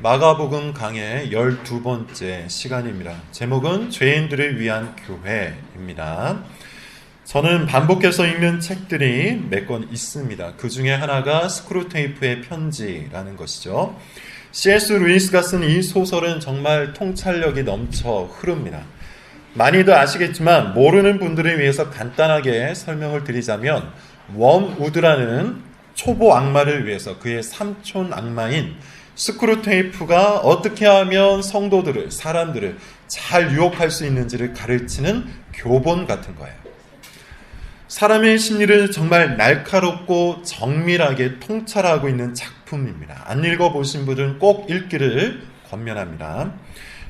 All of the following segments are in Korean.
마가복음 강의 12번째 시간입니다. 제목은 죄인들을 위한 교회입니다. 저는 반복해서 읽는 책들이 몇 권 있습니다. 그 중에 하나가 스크루테이프의 편지라는 것이죠. C.S. 루이스가 쓴 이 소설은 정말 통찰력이 넘쳐 흐릅니다. 많이들 아시겠지만 모르는 분들을 위해서 간단하게 설명을 드리자면 웜 우드라는 초보 악마를 위해서 그의 삼촌 악마인 스크루 테이프가 어떻게 하면 성도들을 사람들을 잘 유혹할 수 있는지를 가르치는 교본 같은 거예요. 사람의 심리를 정말 날카롭고 정밀하게 통찰하고 있는 작품입니다. 안 읽어보신 분들은 꼭 읽기를 권면합니다.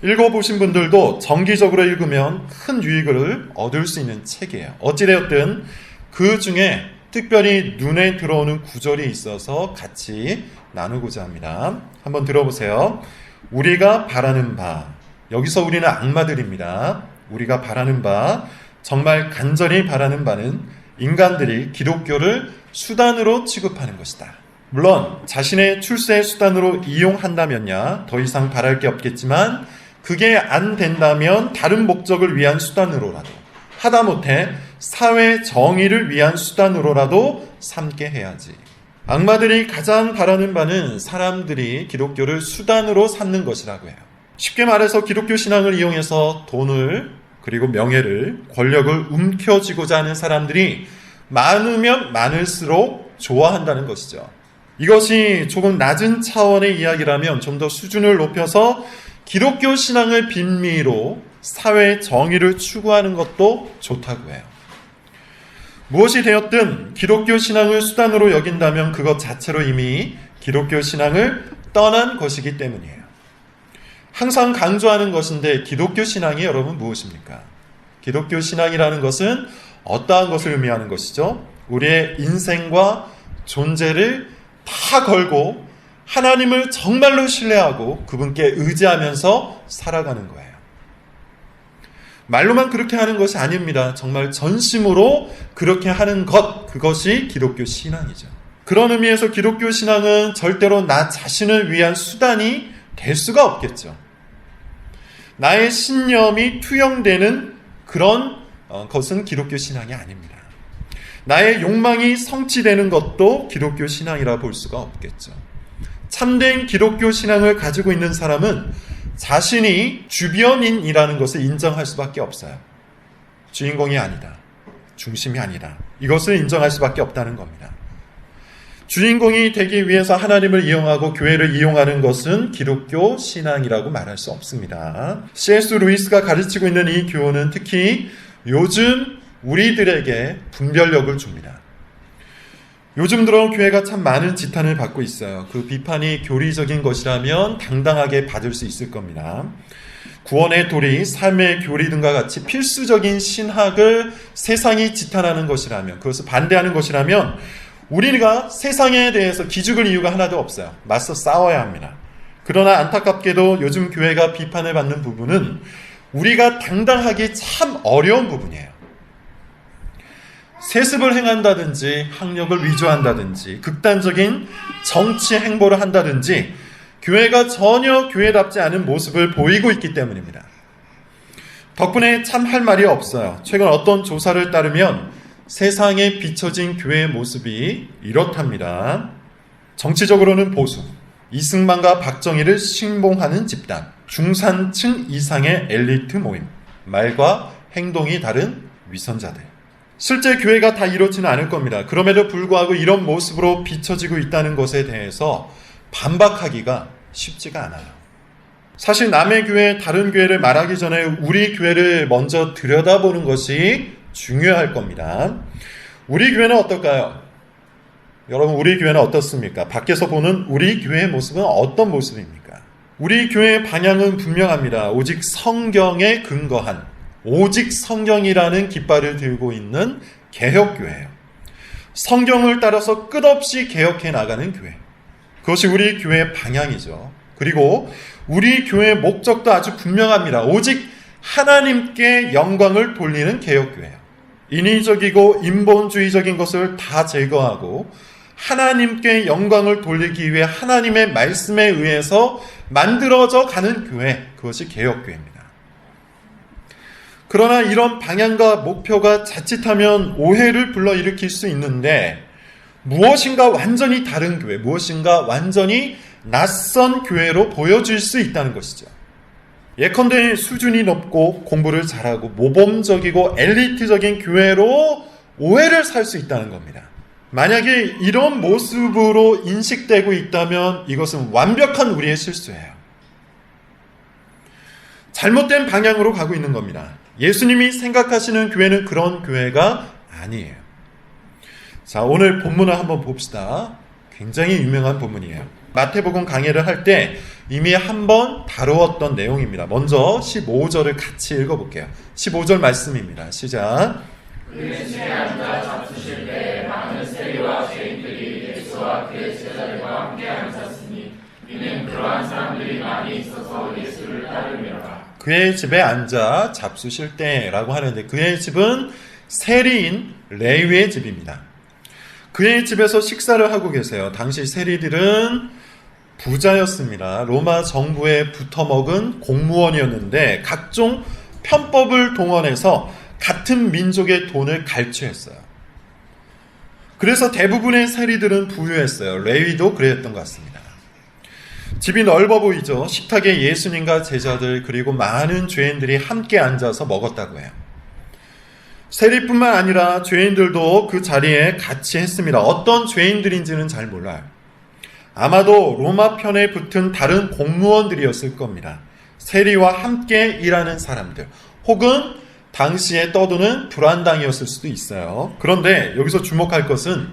읽어보신 분들도 정기적으로 읽으면 큰 유익을 얻을 수 있는 책이에요. 어찌되었든 그 중에 특별히 눈에 들어오는 구절이 있어서 같이 나누고자 합니다. 한번 들어보세요. 우리가 바라는 바. 여기서 우리는 악마들입니다. 우리가 바라는 바, 정말 간절히 바라는 바는 인간들이 기독교를 수단으로 취급하는 것이다. 물론 자신의 출세 수단으로 이용한다면야 더 이상 바랄 게 없겠지만 그게 안 된다면 다른 목적을 위한 수단으로라도 하다못해 사회 정의를 위한 수단으로라도 삼게 해야지. 악마들이 가장 바라는 바는 사람들이 기독교를 수단으로 삼는 것이라고 해요. 쉽게 말해서 기독교 신앙을 이용해서 돈을 그리고 명예를 권력을 움켜쥐고자 하는 사람들이 많으면 많을수록 좋아한다는 것이죠. 이것이 조금 낮은 차원의 이야기라면 좀 더 수준을 높여서 기독교 신앙을 빈미로 사회 정의를 추구하는 것도 좋다고 해요. 무엇이 되었든 기독교 신앙을 수단으로 여긴다면 그것 자체로 이미 기독교 신앙을 떠난 것이기 때문이에요. 항상 강조하는 것인데 기독교 신앙이 여러분 무엇입니까? 기독교 신앙이라는 것은 어떠한 것을 의미하는 것이죠? 우리의 인생과 존재를 다 걸고 하나님을 정말로 신뢰하고 그분께 의지하면서 살아가는 거예요. 말로만 그렇게 하는 것이 아닙니다. 정말 전심으로 그렇게 하는 것, 그것이 기독교 신앙이죠. 그런 의미에서 기독교 신앙은 절대로 나 자신을 위한 수단이 될 수가 없겠죠. 나의 신념이 투영되는 그런 어, 것은 기독교 신앙이 아닙니다. 나의 욕망이 성취되는 것도 기독교 신앙이라 볼 수가 없겠죠. 참된 기독교 신앙을 가지고 있는 사람은 자신이 주변인이라는 것을 인정할 수밖에 없어요. 주인공이 아니다. 중심이 아니다. 이것을 인정할 수밖에 없다는 겁니다. 주인공이 되기 위해서 하나님을 이용하고 교회를 이용하는 것은 기독교 신앙이라고 말할 수 없습니다. C.S. 루이스가 가르치고 있는 이 교훈은 특히 요즘 우리들에게 분별력을 줍니다. 요즘 들어 교회가 참 많은 지탄을 받고 있어요. 그 비판이 교리적인 것이라면 당당하게 받을 수 있을 겁니다. 구원의 도리, 삶의 교리 등과 같이 필수적인 신학을 세상이 지탄하는 것이라면, 그것을 반대하는 것이라면, 우리가 세상에 대해서 기죽을 이유가 하나도 없어요. 맞서 싸워야 합니다. 그러나 안타깝게도 요즘 교회가 비판을 받는 부분은 우리가 당당하기 참 어려운 부분이에요. 세습을 행한다든지 학력을 위조한다든지 극단적인 정치 행보를 한다든지 교회가 전혀 교회답지 않은 모습을 보이고 있기 때문입니다. 덕분에 참 할 말이 없어요. 최근 어떤 조사를 따르면 세상에 비춰진 교회의 모습이 이렇답니다. 정치적으로는 보수, 이승만과 박정희를 신봉하는 집단, 중산층 이상의 엘리트 모임, 말과 행동이 다른 위선자들. 실제 교회가 다 이렇지는 않을 겁니다. 그럼에도 불구하고 이런 모습으로 비춰지고 있다는 것에 대해서 반박하기가 쉽지가 않아요. 사실 남의 교회, 다른 교회를 말하기 전에 우리 교회를 먼저 들여다보는 것이 중요할 겁니다. 우리 교회는 어떨까요? 여러분, 우리 교회는 어떻습니까? 밖에서 보는 우리 교회의 모습은 어떤 모습입니까? 우리 교회의 방향은 분명합니다. 오직 성경에 근거한 오직 성경이라는 깃발을 들고 있는 개혁교회예요. 성경을 따라서 끝없이 개혁해 나가는 교회. 그것이 우리 교회의 방향이죠. 그리고 우리 교회의 목적도 아주 분명합니다. 오직 하나님께 영광을 돌리는 개혁교회예요. 인위적이고 인본주의적인 것을 다 제거하고 하나님께 영광을 돌리기 위해 하나님의 말씀에 의해서 만들어져 가는 교회, 그것이 개혁교회입니다. 그러나 이런 방향과 목표가 자칫하면 오해를 불러일으킬 수 있는데 무엇인가 완전히 다른 교회, 무엇인가 완전히 낯선 교회로 보여질 수 있다는 것이죠. 예컨대 수준이 높고 공부를 잘하고 모범적이고 엘리트적인 교회로 오해를 살 수 있다는 겁니다. 만약에 이런 모습으로 인식되고 있다면 이것은 완벽한 우리의 실수예요. 잘못된 방향으로 가고 있는 겁니다. 예수님이 생각하시는 교회는 그런 교회가 아니에요. 자, 오늘 본문을 한번 봅시다. 굉장히 유명한 본문이에요. 마태복음 강해를 할 때 이미 한번 다루었던 내용입니다. 먼저 15절을 같이 읽어볼게요. 15절 말씀입니다. 시작. 그의 집에 앉아 잡수실 때라고 하는데 그의 집은 세리인 레위의 집입니다. 그의 집에서 식사를 하고 계세요. 당시 세리들은 부자였습니다. 로마 정부에 붙어 먹은 공무원이었는데 각종 편법을 동원해서 같은 민족의 돈을 갈취했어요. 그래서 대부분의 세리들은 부유했어요. 레위도 그랬던 것 같습니다. 집이 넓어 보이죠. 식탁에 예수님과 제자들 그리고 많은 죄인들이 함께 앉아서 먹었다고 해요. 세리뿐만 아니라 죄인들도 그 자리에 같이 했습니다. 어떤 죄인들인지는 잘 몰라요. 아마도 로마 편에 붙은 다른 공무원들이었을 겁니다. 세리와 함께 일하는 사람들, 혹은 당시에 떠도는 불안당이었을 수도 있어요. 그런데 여기서 주목할 것은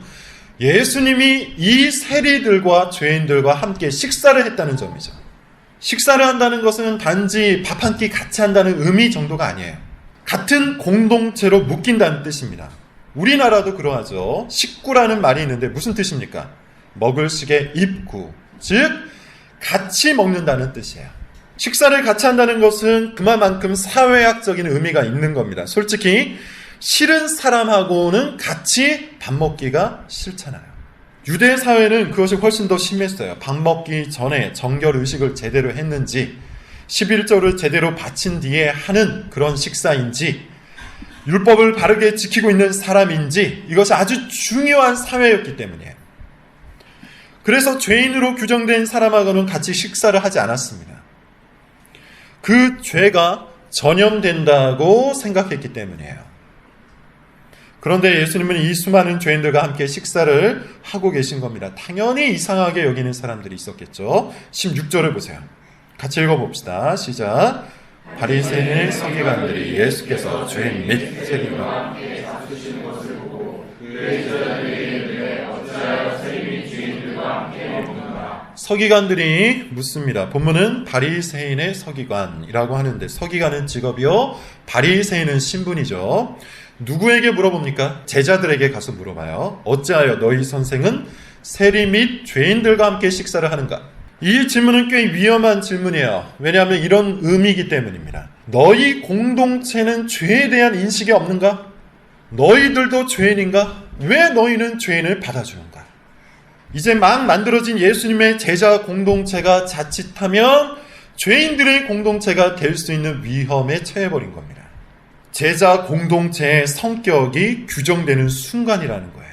예수님이 이 세리들과 죄인들과 함께 식사를 했다는 점이죠. 식사를 한다는 것은 단지 밥 한 끼 같이 한다는 의미 정도가 아니에요. 같은 공동체로 묶인다는 뜻입니다. 우리나라도 그러하죠. 식구라는 말이 있는데 무슨 뜻입니까? 먹을 식의 입구, 즉 같이 먹는다는 뜻이에요. 식사를 같이 한다는 것은 그만큼 사회학적인 의미가 있는 겁니다. 솔직히 싫은 사람하고는 같이 밥 먹기가 싫잖아요. 유대 사회는 그것이 훨씬 더 심했어요. 밥 먹기 전에 정결 의식을 제대로 했는지, 11조를 제대로 바친 뒤에 하는 그런 식사인지, 율법을 바르게 지키고 있는 사람인지, 이것이 아주 중요한 사회였기 때문이에요. 그래서 죄인으로 규정된 사람하고는 같이 식사를 하지 않았습니다. 그 죄가 전염된다고 생각했기 때문이에요. 그런데 예수님은 이 수많은 죄인들과 함께 식사를 하고 계신 겁니다. 당연히 이상하게 여기는 사람들이 있었겠죠. 16절을 보세요. 같이 읽어봅시다. 시작. 바리새인의 서기관들이 예수께서 죄인 및 세리와? 서기관들이 묻습니다. 본문은 바리새인의 서기관이라고 하는데 서기관은 직업이요, 바리새인은 신분이죠. 누구에게 물어봅니까? 제자들에게 가서 물어봐요. 어찌하여 너희 선생은 세리 및 죄인들과 함께 식사를 하는가? 이 질문은 꽤 위험한 질문이에요. 왜냐하면 이런 의미이기 때문입니다. 너희 공동체는 죄에 대한 인식이 없는가? 너희들도 죄인인가? 왜 너희는 죄인을 받아주는가? 이제 막 만들어진 예수님의 제자 공동체가 자칫하면 죄인들의 공동체가 될 수 있는 위험에 처해버린 겁니다. 제자 공동체의 성격이 규정되는 순간이라는 거예요.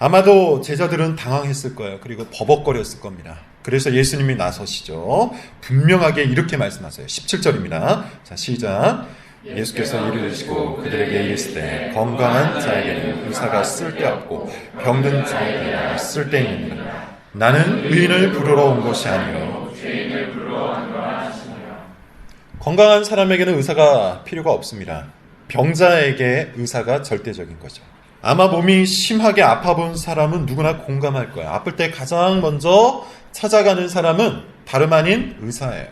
아마도 제자들은 당황했을 거예요. 그리고 버벅거렸을 겁니다. 그래서 예수님이 나서시죠. 분명하게 이렇게 말씀하세요. 17절입니다. 자, 시작. 예수께서 이르시고 그들에게 이르시되 건강한 자에게는 의사가 쓸데없고 병든 자에게는 쓸데있느니라. 나는 의인을 부르러 온 것이 아니요 건강한 사람에게는 의사가 필요가 없습니다. 병자에게 의사가 절대적인 거죠. 아마 몸이 심하게 아파 본 사람은 누구나 공감할 거예요. 아플 때 가장 먼저 찾아가는 사람은 다름 아닌 의사예요.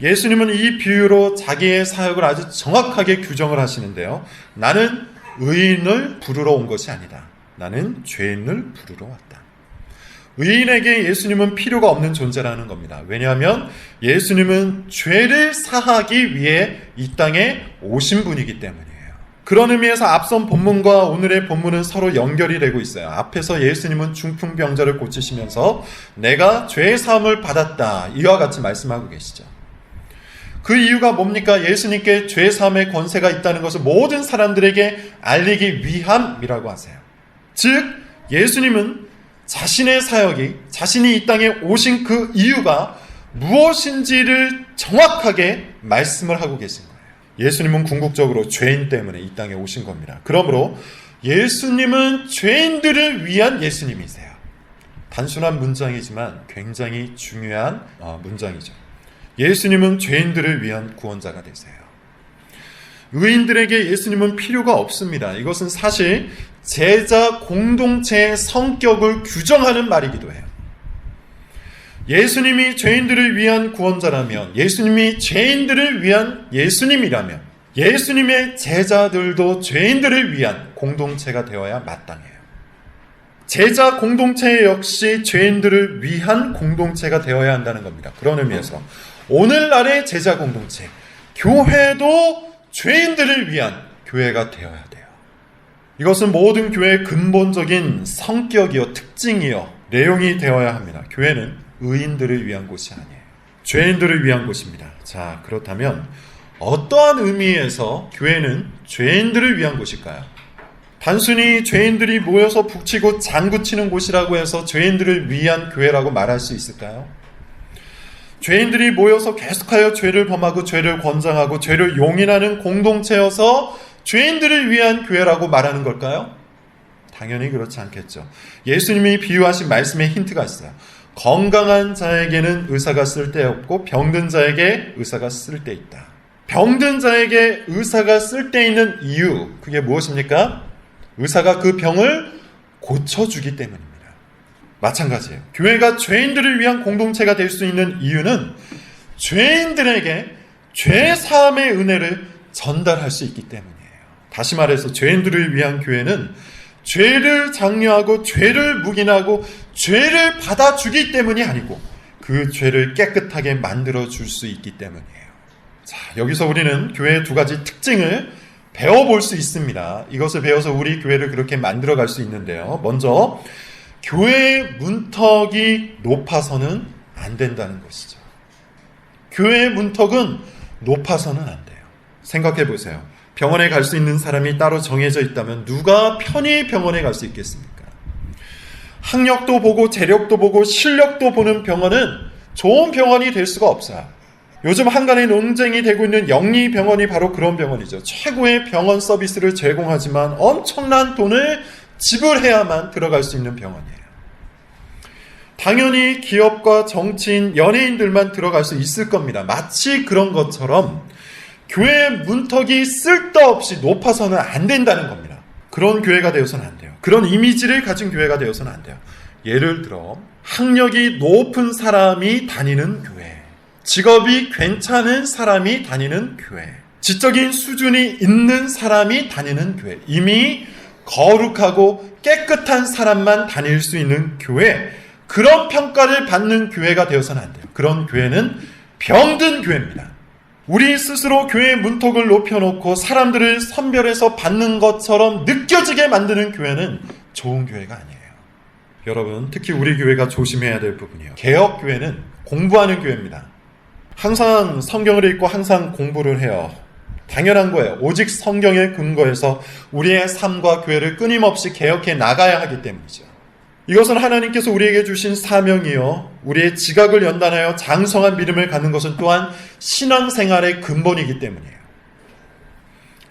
예수님은 이 비유로 자기의 사역을 아주 정확하게 규정을 하시는데요. 나는 의인을 부르러 온 것이 아니다. 나는 죄인을 부르러 왔다. 의인에게 예수님은 필요가 없는 존재라는 겁니다. 왜냐하면 예수님은 죄를 사하기 위해 이 땅에 오신 분이기 때문이에요. 그런 의미에서 앞선 본문과 오늘의 본문은 서로 연결이 되고 있어요. 앞에서 예수님은 중풍병자를 고치시면서 내가 죄의 사함을 받았다. 이와 같이 말씀하고 계시죠. 그 이유가 뭡니까? 예수님께 죄 사함의 권세가 있다는 것을 모든 사람들에게 알리기 위함이라고 하세요. 즉 예수님은 자신의 사역이 자신이 이 땅에 오신 그 이유가 무엇인지를 정확하게 말씀을 하고 계신 거예요. 예수님은 궁극적으로 죄인 때문에 이 땅에 오신 겁니다. 그러므로 예수님은 죄인들을 위한 예수님이세요. 단순한 문장이지만 굉장히 중요한 어, 문장이죠. 예수님은 죄인들을 위한 구원자가 되세요. 의인들에게 예수님은 필요가 없습니다. 이것은 사실 제자 공동체의 성격을 규정하는 말이기도 해요. 예수님이 죄인들을 위한 구원자라면, 예수님이 죄인들을 위한 예수님이라면, 예수님의 제자들도 죄인들을 위한 공동체가 되어야 마땅해요. 제자 공동체 역시 죄인들을 위한 공동체가 되어야 한다는 겁니다. 그런 의미에서 오늘날의 제자 공동체, 교회도 죄인들을 위한 교회가 되어야 돼요. 이것은 모든 교회의 근본적인 성격이요, 특징이요, 내용이 되어야 합니다. 교회는 의인들을 위한 곳이 아니에요. 죄인들을 위한 곳입니다. 자, 그렇다면 어떠한 의미에서 교회는 죄인들을 위한 곳일까요? 단순히 죄인들이 모여서 북치고 장구치는 곳이라고 해서 죄인들을 위한 교회라고 말할 수 있을까요? 죄인들이 모여서 계속하여 죄를 범하고 죄를 권장하고 죄를 용인하는 공동체여서 죄인들을 위한 교회라고 말하는 걸까요? 당연히 그렇지 않겠죠. 예수님이 비유하신 말씀에 힌트가 있어요. 건강한 자에게는 의사가 쓸데없고 병든 자에게 의사가 쓸데있다. 병든 자에게 의사가 쓸데있는 이유, 그게 무엇입니까? 의사가 그 병을 고쳐주기 때문입니다. 마찬가지예요. 교회가 죄인들을 위한 공동체가 될 수 있는 이유는 죄인들에게 죄 사함의 은혜를 전달할 수 있기 때문이에요. 다시 말해서 죄인들을 위한 교회는 죄를 장려하고 죄를 묵인하고 죄를 받아주기 때문이 아니고 그 죄를 깨끗하게 만들어 줄 수 있기 때문이에요. 자, 여기서 우리는 교회의 두 가지 특징을 배워볼 수 있습니다. 이것을 배워서 우리 교회를 그렇게 만들어 갈 수 있는데요. 먼저, 교회의 문턱이 높아서는 안 된다는 것이죠. 교회의 문턱은 높아서는 안 돼요. 생각해 보세요. 병원에 갈 수 있는 사람이 따로 정해져 있다면 누가 편히 병원에 갈 수 있겠습니까? 학력도 보고 재력도 보고 실력도 보는 병원은 좋은 병원이 될 수가 없어요. 요즘 한간에 논쟁이 되고 있는 영리 병원이 바로 그런 병원이죠. 최고의 병원 서비스를 제공하지만 엄청난 돈을 지불해야만 들어갈 수 있는 병원이에요. 당연히 기업과 정치인, 연예인들만 들어갈 수 있을 겁니다. 마치 그런 것처럼 교회 문턱이 쓸데없이 높아서는 안 된다는 겁니다. 그런 교회가 되어서는 안 돼요. 그런 이미지를 가진 교회가 되어서는 안 돼요. 예를 들어 학력이 높은 사람이 다니는 교회, 직업이 괜찮은 사람이 다니는 교회, 지적인 수준이 있는 사람이 다니는 교회, 이미 거룩하고 깨끗한 사람만 다닐 수 있는 교회, 그런 평가를 받는 교회가 되어서는 안 돼요. 그런 교회는 병든 교회입니다. 우리 스스로 교회의 문턱을 높여놓고 사람들을 선별해서 받는 것처럼 느껴지게 만드는 교회는 좋은 교회가 아니에요. 여러분, 특히 우리 교회가 조심해야 될 부분이에요. 개혁교회는 공부하는 교회입니다. 항상 성경을 읽고 항상 공부를 해요. 당연한 거예요. 오직 성경의 근거에서 우리의 삶과 교회를 끊임없이 개혁해 나가야 하기 때문이죠. 이것은 하나님께서 우리에게 주신 사명이요. 우리의 지각을 연단하여 장성한 믿음을 갖는 것은 또한 신앙생활의 근본이기 때문이에요.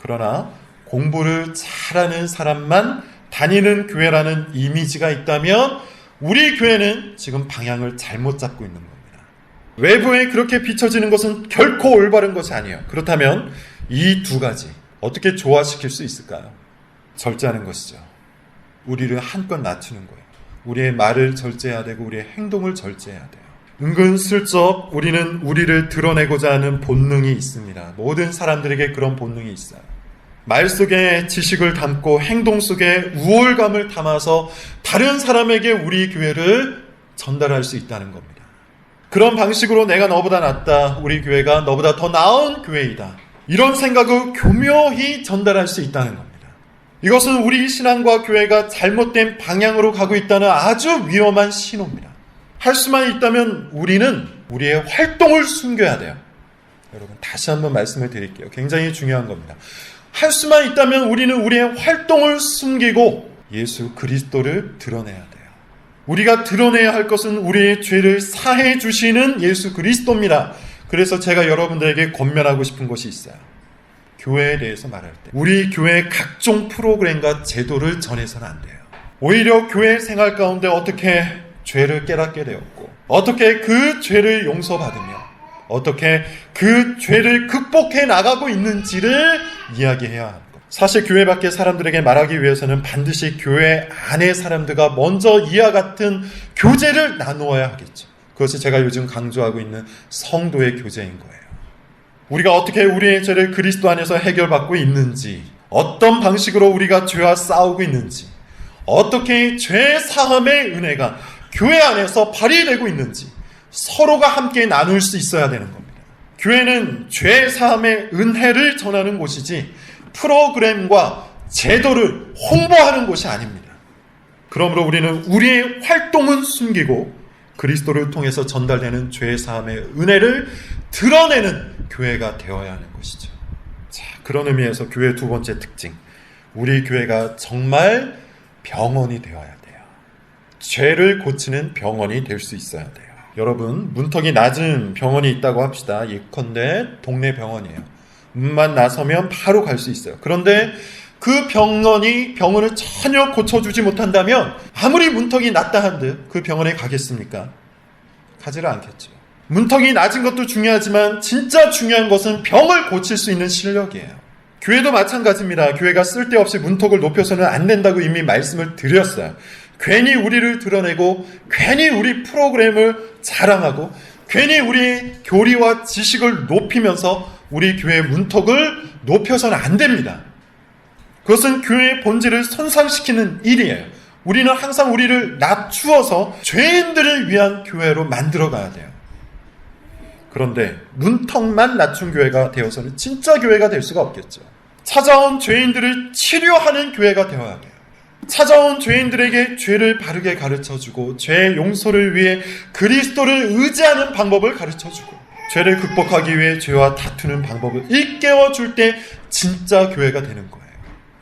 그러나 공부를 잘하는 사람만 다니는 교회라는 이미지가 있다면 우리 교회는 지금 방향을 잘못 잡고 있는 겁니다. 외부에 그렇게 비춰지는 것은 결코 올바른 것이 아니에요. 그렇다면 이 두 가지 어떻게 조화시킬 수 있을까요? 절제하는 것이죠. 우리를 한껏 낮추는 거예요. 우리의 말을 절제해야 되고 우리의 행동을 절제해야 돼요. 은근슬쩍 우리는 우리를 드러내고자 하는 본능이 있습니다. 모든 사람들에게 그런 본능이 있어요. 말 속에 지식을 담고 행동 속에 우월감을 담아서 다른 사람에게 우리 교회를 전달할 수 있다는 겁니다. 그런 방식으로 내가 너보다 낫다. 우리 교회가 너보다 더 나은 교회이다. 이런 생각을 교묘히 전달할 수 있다는 겁니다. 이것은 우리 신앙과 교회가 잘못된 방향으로 가고 있다는 아주 위험한 신호입니다. 할 수만 있다면 우리는 우리의 활동을 숨겨야 돼요. 여러분, 다시 한번 말씀을 드릴게요. 굉장히 중요한 겁니다. 할 수만 있다면 우리는 우리의 활동을 숨기고 예수 그리스도를 드러내야 돼요. 우리가 드러내야 할 것은 우리의 죄를 사해 주시는 예수 그리스도입니다. 그래서 제가 여러분들에게 권면하고 싶은 것이 있어요. 교회에 대해서 말할 때 우리 교회의 각종 프로그램과 제도를 전해서는 안 돼요. 오히려 교회 생활 가운데 어떻게 죄를 깨닫게 되었고 어떻게 그 죄를 용서받으며 어떻게 그 죄를 극복해 나가고 있는지를 이야기해야 것. 사실 교회 밖의 사람들에게 말하기 위해서는 반드시 교회 안의 사람들과 먼저 이와 같은 교제를 나누어야 하겠죠. 그것이 제가 요즘 강조하고 있는 성도의 교제인 거예요. 우리가 어떻게 우리의 죄를 그리스도 안에서 해결받고 있는지, 어떤 방식으로 우리가 죄와 싸우고 있는지, 어떻게 죄 사함의 은혜가 교회 안에서 발휘되고 있는지 서로가 함께 나눌 수 있어야 되는 겁니다. 교회는 죄 사함의 은혜를 전하는 곳이지 프로그램과 제도를 홍보하는 곳이 아닙니다. 그러므로 우리는 우리의 활동은 숨기고 그리스도를 통해서 전달되는 죄 사함의 은혜를 드러내는 교회가 되어야 하는 것이죠. 자, 그런 의미에서 교회 두 번째 특징. 우리 교회가 정말 병원이 되어야 돼요. 죄를 고치는 병원이 될 수 있어야 돼요. 여러분, 문턱이 낮은 병원이 있다고 합시다. 예컨대 동네 병원이에요. 문만 나서면 바로 갈 수 있어요. 그런데 그 병원이 병원을 전혀 고쳐주지 못한다면 아무리 문턱이 낮다 한들 그 병원에 가겠습니까? 가지를 않겠죠. 문턱이 낮은 것도 중요하지만 진짜 중요한 것은 병을 고칠 수 있는 실력이에요. 교회도 마찬가지입니다. 교회가 쓸데없이 문턱을 높여서는 안 된다고 이미 말씀을 드렸어요. 괜히 우리를 드러내고 괜히 우리 프로그램을 자랑하고 괜히 우리 교리와 지식을 높이면서 우리 교회의 문턱을 높여서는 안 됩니다. 그것은 교회의 본질을 손상시키는 일이에요. 우리는 항상 우리를 낮추어서 죄인들을 위한 교회로 만들어 가야 돼요. 그런데 문턱만 낮춘 교회가 되어서는 진짜 교회가 될 수가 없겠죠. 찾아온 죄인들을 치료하는 교회가 되어야 돼요. 찾아온 죄인들에게 죄를 바르게 가르쳐 주고 죄 용서를 위해 그리스도를 의지하는 방법을 가르쳐 주고 죄를 극복하기 위해 죄와 다투는 방법을 일깨워 줄 때 진짜 교회가 되는 거예요.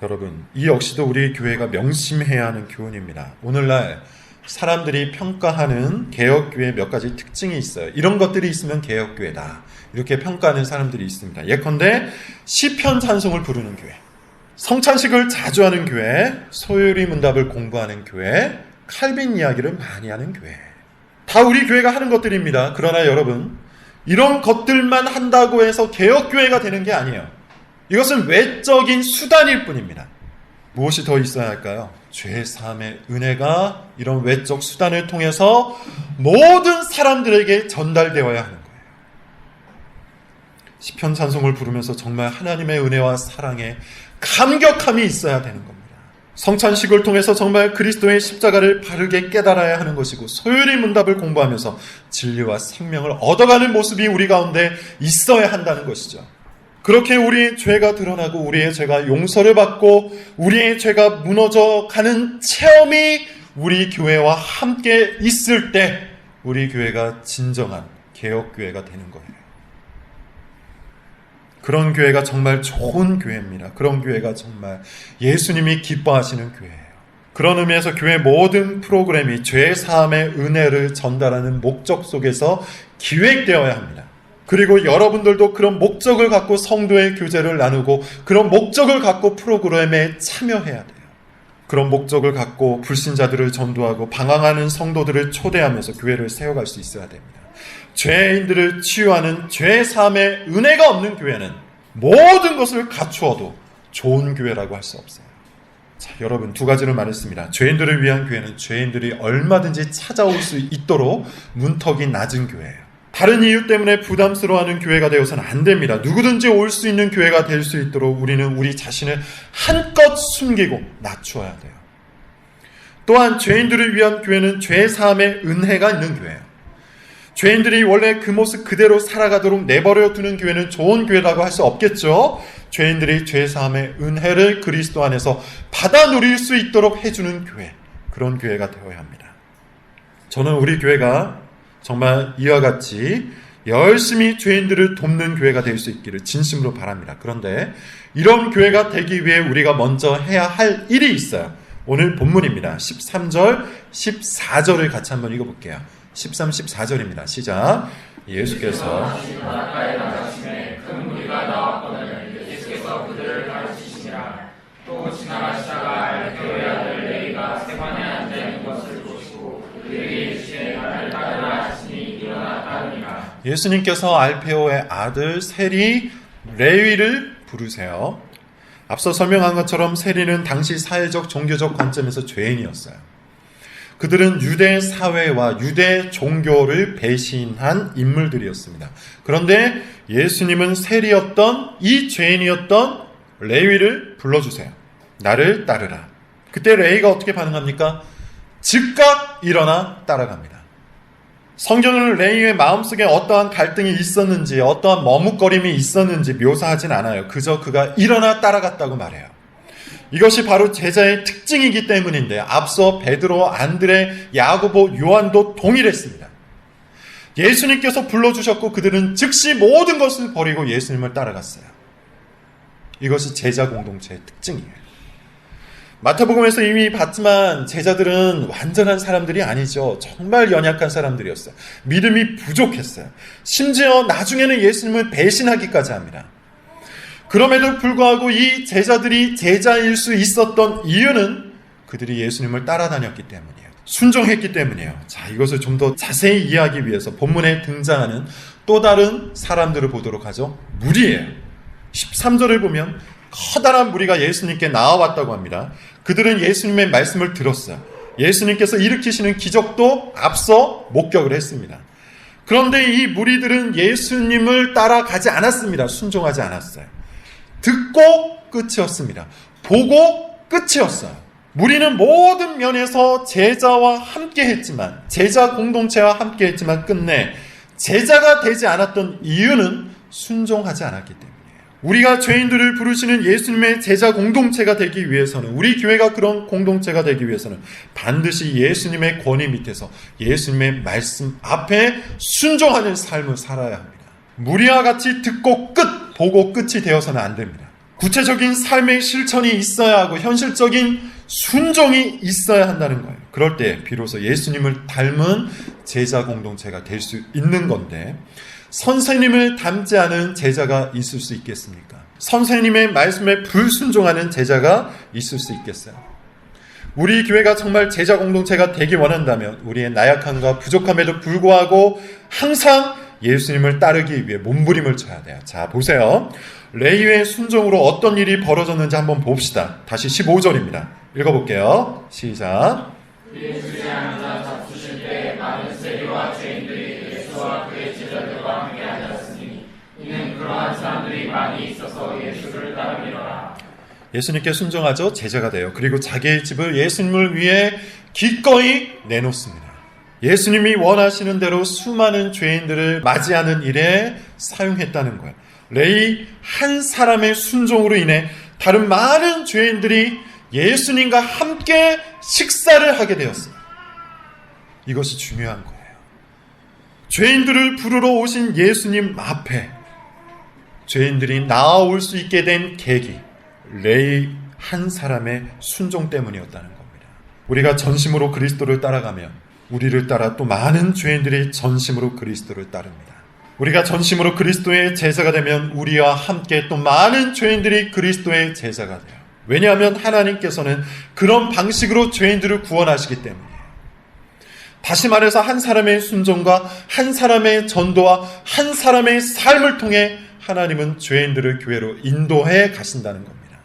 여러분, 이 역시도 우리 교회가 명심해야 하는 교훈입니다. 오늘날 사람들이 평가하는 개혁교회 몇 가지 특징이 있어요. 이런 것들이 있으면 개혁교회다. 이렇게 평가하는 사람들이 있습니다. 예컨대 시편 찬송을 부르는 교회, 성찬식을 자주 하는 교회, 소요리 문답을 공부하는 교회, 칼빈 이야기를 많이 하는 교회. 다 우리 교회가 하는 것들입니다. 그러나 여러분, 이런 것들만 한다고 해서 개혁교회가 되는 게 아니에요. 이것은 외적인 수단일 뿐입니다. 무엇이 더 있어야 할까요? 죄 사함의 은혜가 이런 외적 수단을 통해서 모든 사람들에게 전달되어야 하는 거예요. 시편 찬송을 부르면서 정말 하나님의 은혜와 사랑에 감격함이 있어야 되는 겁니다. 성찬식을 통해서 정말 그리스도의 십자가를 바르게 깨달아야 하는 것이고 소율이 문답을 공부하면서 진리와 생명을 얻어가는 모습이 우리 가운데 있어야 한다는 것이죠. 그렇게 우리의 죄가 드러나고 우리의 죄가 용서를 받고 우리의 죄가 무너져 가는 체험이 우리 교회와 함께 있을 때 우리 교회가 진정한 개혁교회가 되는 거예요. 그런 교회가 정말 좋은 교회입니다. 그런 교회가 정말 예수님이 기뻐하시는 교회예요. 그런 의미에서 교회 모든 프로그램이 죄 사함의 은혜를 전달하는 목적 속에서 기획되어야 합니다. 그리고 여러분들도 그런 목적을 갖고 성도의 교제를 나누고 그런 목적을 갖고 프로그램에 참여해야 돼요. 그런 목적을 갖고 불신자들을 전도하고 방황하는 성도들을 초대하면서 교회를 세워갈 수 있어야 됩니다. 죄인들을 치유하는 죄 사함의 은혜가 없는 교회는 모든 것을 갖추어도 좋은 교회라고 할 수 없어요. 자, 여러분 두 가지를 말했습니다. 죄인들을 위한 교회는 죄인들이 얼마든지 찾아올 수 있도록 문턱이 낮은 교회예요. 다른 이유 때문에 부담스러워하는 교회가 되어서는 안 됩니다. 누구든지 올 수 있는 교회가 될 수 있도록 우리는 우리 자신을 한껏 숨기고 낮추어야 돼요. 또한 죄인들을 위한 교회는 죄 사함의 은혜가 있는 교회예요. 죄인들이 원래 그 모습 그대로 살아가도록 내버려 두는 교회는 좋은 교회라고 할 수 없겠죠. 죄인들이 죄 사함의 은혜를 그리스도 안에서 받아 누릴 수 있도록 해주는 교회. 그런 교회가 되어야 합니다. 저는 우리 교회가 정말 이와 같이 열심히 죄인들을 돕는 교회가 될 수 있기를 진심으로 바랍니다. 그런데 이런 교회가 되기 위해 우리가 먼저 해야 할 일이 있어요. 오늘 본문입니다. 13절, 14절을 같이 한번 읽어볼게요. 13, 14절입니다. 시작. 예수께서 예수 님께서 알페오의 아들 세리 레위를 부르세요. 앞서 설명한 것처럼 세리는 당시 사회적 종교적 관점에서 죄인이었어요. 그들은 유대 사회와 유대 종교를 배신한 인물들이었습니다. 그런데 예수님은 세리였던 이 죄인이었던 레위를 불러주세요. 나를 따르라. 그때 레위가 어떻게 반응합니까? 즉각 일어나 따라갑니다. 성경은 레이의 마음속에 어떠한 갈등이 있었는지, 어떠한 머뭇거림이 있었는지 묘사하진 않아요. 그저 그가 일어나 따라갔다고 말해요. 이것이 바로 제자의 특징이기 때문인데 앞서 베드로, 안드레, 야고보, 요한도 동일했습니다. 예수님께서 불러주셨고 그들은 즉시 모든 것을 버리고 예수님을 따라갔어요. 이것이 제자 공동체의 특징이에요. 마태복음에서 이미 봤지만 제자들은 완전한 사람들이 아니죠. 정말 연약한 사람들이었어요. 믿음이 부족했어요. 심지어 나중에는 예수님을 배신하기까지 합니다. 그럼에도 불구하고 이 제자들이 제자일 수 있었던 이유는 그들이 예수님을 따라다녔기 때문이에요. 순종했기 때문이에요. 자, 이것을 좀 더 자세히 이해하기 위해서 본문에 등장하는 또 다른 사람들을 보도록 하죠. 무리예요. 13절을 보면 커다란 무리가 예수님께 나와왔다고 합니다. 그들은 예수님의 말씀을 들었어요. 예수님께서 일으키시는 기적도 앞서 목격을 했습니다. 그런데 이 무리들은 예수님을 따라가지 않았습니다. 순종하지 않았어요. 듣고 끝이었습니다. 보고 끝이었어요. 무리는 모든 면에서 제자와 함께 했지만, 제자 공동체와 함께 했지만 끝내 제자가 되지 않았던 이유는 순종하지 않았기 때문에. 우리가 죄인들을 부르시는 예수님의 제자 공동체가 되기 위해서는 우리 교회가 그런 공동체가 되기 위해서는 반드시 예수님의 권위 밑에서 예수님의 말씀 앞에 순종하는 삶을 살아야 합니다. 무리와 같이 듣고 끝 보고 끝이 되어서는 안 됩니다. 구체적인 삶의 실천이 있어야 하고 현실적인 순종이 있어야 한다는 거예요. 그럴 때 비로소 예수님을 닮은 제자 공동체가 될 수 있는 건데 선생님을 닮지 않은 제자가 있을 수 있겠습니까? 선생님의 말씀에 불순종하는 제자가 있을 수 있겠어요? 우리 교회가 정말 제자 공동체가 되기 원한다면 우리의 나약함과 부족함에도 불구하고 항상 예수님을 따르기 위해 몸부림을 쳐야 돼요. 자, 보세요. 레이의 순종으로 어떤 일이 벌어졌는지 한번 봅시다. 다시 15절입니다. 읽어볼게요. 시작. 앉아 잡수실 때 많은 세리와 죄인들이 그러한 사람들이 많이 있어서 예수를 따르리라. 예수님께 순종하죠. 제자가 돼요. 그리고 자기의 집을 예수님을 위해 기꺼이 내놓습니다. 예수님이 원하시는 대로 수많은 죄인들을 맞이하는 일에 사용했다는 거예요. 레이 한 사람의 순종으로 인해 다른 많은 죄인들이 예수님과 함께 식사를 하게 되었어요. 이것이 중요한 거예요. 죄인들을 부르러 오신 예수님 앞에 죄인들이 나아올 수 있게 된 계기, 레이 한 사람의 순종 때문이었다는 겁니다. 우리가 전심으로 그리스도를 따라가면 우리를 따라 또 많은 죄인들이 전심으로 그리스도를 따릅니다. 우리가 전심으로 그리스도의 제자가 되면 우리와 함께 또 많은 죄인들이 그리스도의 제자가 돼요. 왜냐하면 하나님께서는 그런 방식으로 죄인들을 구원하시기 때문이에요. 다시 말해서 한 사람의 순종과 한 사람의 전도와 한 사람의 삶을 통해 하나님은 죄인들을 교회로 인도해 가신다는 겁니다.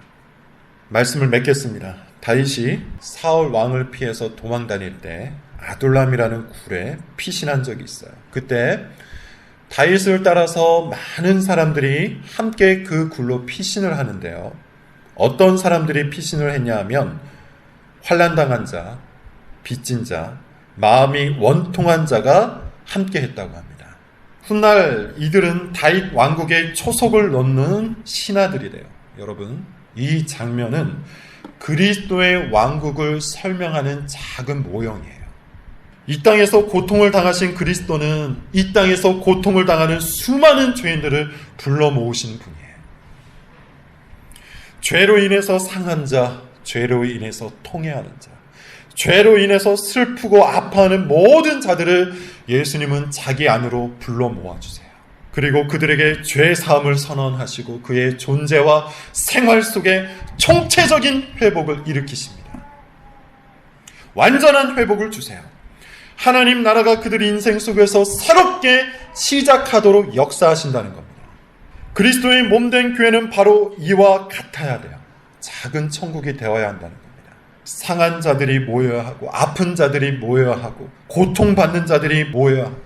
말씀을 맺겠습니다. 다윗이 사울 왕을 피해서 도망 다닐 때 아둘람이라는 굴에 피신한 적이 있어요. 그때 다윗을 따라서 많은 사람들이 함께 그 굴로 피신을 하는데요. 어떤 사람들이 피신을 했냐 하면 환란당한 자, 빚진 자, 마음이 원통한 자가 함께 했다고 합니다. 훗날 이들은 다윗 왕국의 초석을 놓는 신하들이래요. 여러분, 이 장면은 그리스도의 왕국을 설명하는 작은 모형이에요. 이 땅에서 고통을 당하신 그리스도는 이 땅에서 고통을 당하는 수많은 죄인들을 불러 모으시는 분이에요. 죄로 인해서 상한 자, 죄로 인해서 통해하는 자, 죄로 인해서 슬프고 아파하는 모든 자들을 예수님은 자기 안으로 불러 모아주세요. 그리고 그들에게 죄 사함을 선언하시고 그의 존재와 생활 속에 총체적인 회복을 일으키십니다. 완전한 회복을 주세요. 하나님 나라가 그들 인생 속에서 새롭게 시작하도록 역사하신다는 겁니다. 그리스도의 몸 된 교회는 바로 이와 같아야 돼요. 작은 천국이 되어야 한다는. 상한 자들이 모여야 하고 아픈 자들이 모여야 하고 고통받는 자들이 모여야 하고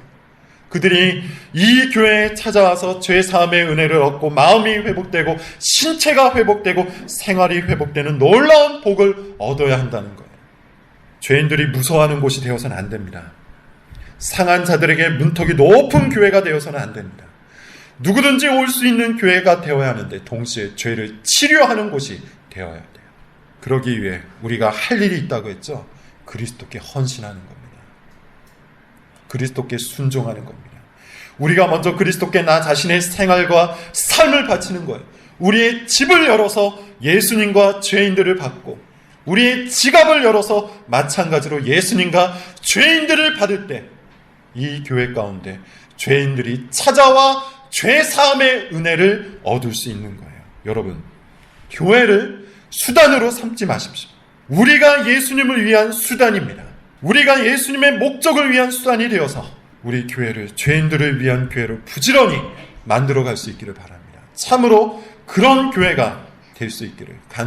그들이 이 교회에 찾아와서 죄 사함의 은혜를 얻고 마음이 회복되고 신체가 회복되고 생활이 회복되는 놀라운 복을 얻어야 한다는 거예요. 죄인들이 무서워하는 곳이 되어서는 안 됩니다. 상한 자들에게 문턱이 높은 교회가 되어서는 안 됩니다. 누구든지 올 수 있는 교회가 되어야 하는데 동시에 죄를 치료하는 곳이 되어야 돼요. 그러기 위해 우리가 할 일이 있다고 했죠. 그리스도께 헌신하는 겁니다. 그리스도께 순종하는 겁니다. 우리가 먼저 그리스도께 나 자신의 생활과 삶을 바치는 거예요. 우리의 집을 열어서 예수님과 죄인들을 받고 우리의 지갑을 열어서 마찬가지로 예수님과 죄인들을 받을 때 이 교회 가운데 죄인들이 찾아와 죄 사함의 은혜를 얻을 수 있는 거예요. 여러분, 교회를 수단으로 삼지 마십시오. 우리가 예수님을 위한 수단입니다. 우리가 예수님의 목적을 위한 수단이 되어서 우리 교회를 죄인들을 위한 교회로 부지런히 만들어 갈 수 있기를 바랍니다. 참으로 그런 교회가 될 수 있기를 간